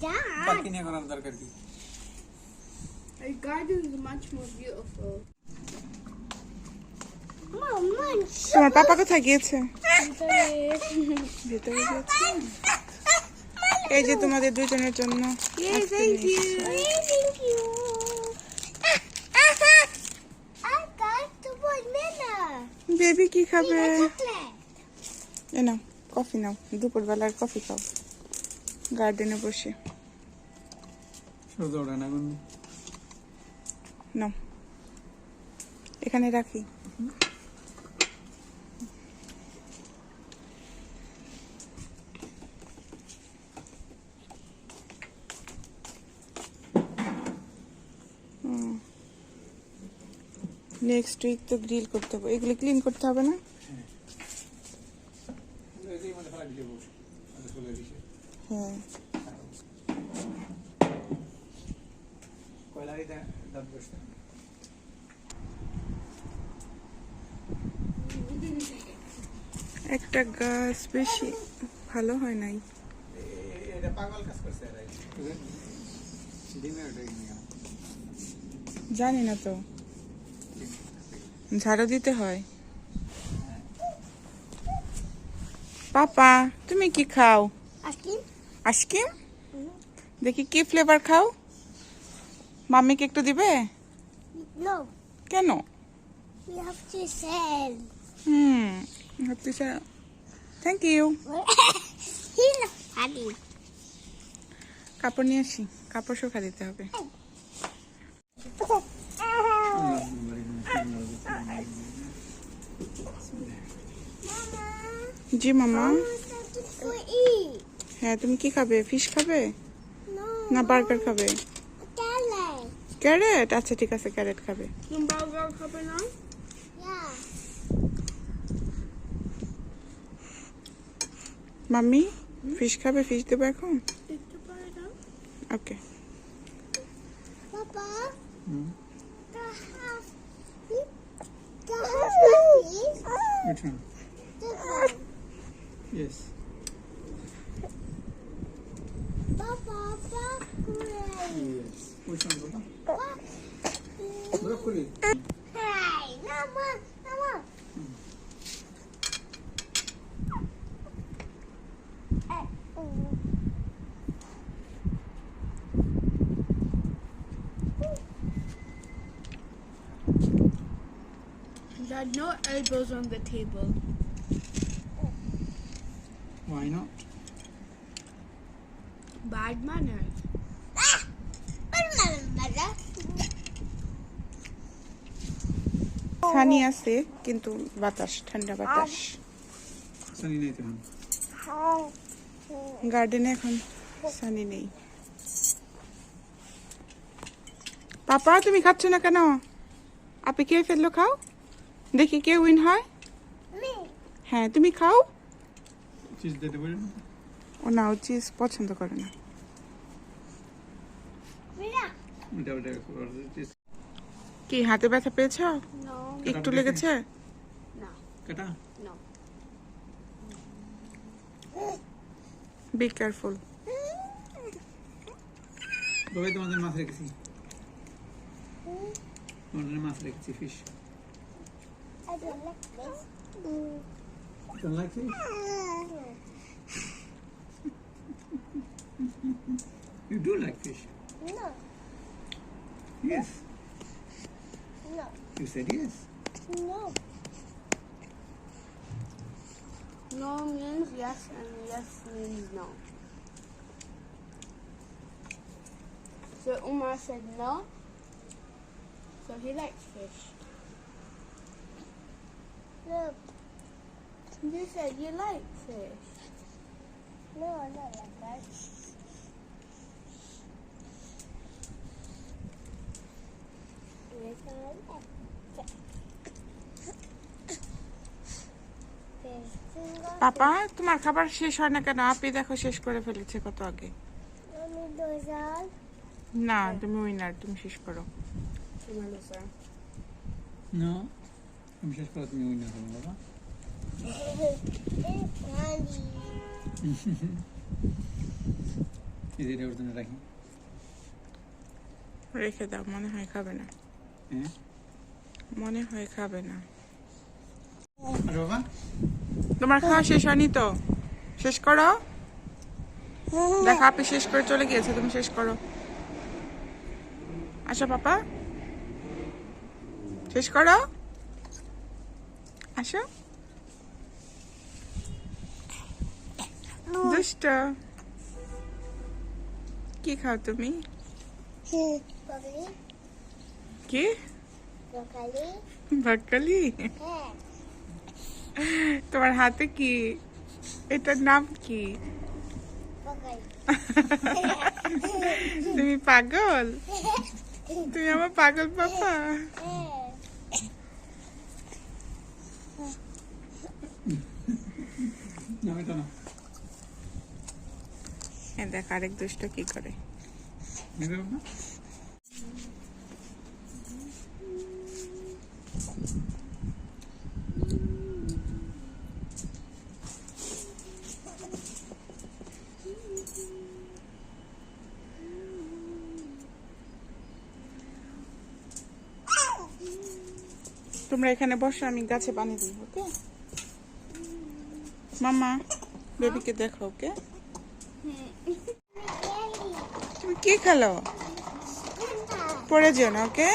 Dad. নিয়ে করার দরকার কি A garden is much more beautiful. Mama. তোমার পাপা কোথায় গিয়েছে ভেতরে গিয়েছে এই যে তোমাদের দুজনের জন্য Yay, thank you. Thank you. I got the banana. Baby কি খাবে. এ নাও কফি নাও দুপুরবেলার কফি খাও গার্ডেনে বসে। না এখানে? রাখি। নেক্সট উইক তো গ্রিল করতে হবে। এগুলো ক্লিন করতে হবে না? হ্যাঁ একটা গাছ বেশি ভালো হয় নাই। জানি না তো। ঝাড়ু দিতে হয়। পাপা তুমি কি খাও? Asking? Ice cream? দেখি কি ফ্লেভার খাও। মাম্মিকে একটু দিবে? কেন. হুম থ্যাংক ইউ. কাপড় নিয়ে আসি কাপড় শুকা দিতে হবে। জি মামা. হ্যাঁ তুমি কি খাবে? ফিশ খাবে? না বার্গার খাবে? ক্যারেট আচ্ছা ঠিক আছে ক্যারেট খাবে। মাম্মি ফিশ খাবে? ফিশ দেবো এখন? ওকে Yes. Which one, Baba? Broccoli. Hey, no more, no more. Eh, oh. No elbows on the table. Why not? Bad manners. ছানি আছে কিন্তু বাতাস ঠান্ডা বাতাস। সানি নাই গার্ডেনে এখন সানি নেই। পাপা তুমি খাচ্ছ না কেন? আপনি কে ফেলল খাও? দেখি কে উইন হয়। হ্যাঁ তুমি খাও। চিজ দিতে পারি ও না ও চিজ পছন্দ করে না। কি হাতে ব্যথা পেয়েছ. একটু লেগেছে. বি কেয়ারফুল বাবাই তোমাদের মাছ রেখেছি তোমাদের মাছ রেখেছি fish. Don't like fish? You do like fish? No, Yes. no, You said yes. no. No means yes and yes means no. So Umar said no. So he likes fish. Look, You said you like fish. no, I don't like that. Papa তোমার খাবার শেষ হয় না কেন? আপনি দেখো শেষ করে ফেলেছে কত আগে. না তুমি উইনার তুমি শেষ করো. শেষ করে তুমি উইনার বাবা। রেখে দাও মনে হয় খাবে না। হ্যাঁ? মনে হয় খাবে না। তোমার খাওয়া শেষ হয়নি তো? শেষ করো। দেখো আপনি শেষ করে চলে গিয়েছে তুমি শেষ করো। আসো পাপা। শেষ করো। আসো। দুষ্ট। কি খাও তুমি? কি? বকালি বাক্কালি হ্যাঁ। তোমার হাতে কি? এটার নাম কি? তুমি পাগল? তুমি আমার পাগল পাপা? হ্যাঁ। দেখ আরেক দুষ্ট কি করে? তোমরা এখানে বসো, আমি গাছে পানি দিব, ওকে? মামা, বেবিকে দেখো, ওকে? তুমি কি খেলো? পড়ে যেও না, ওকে?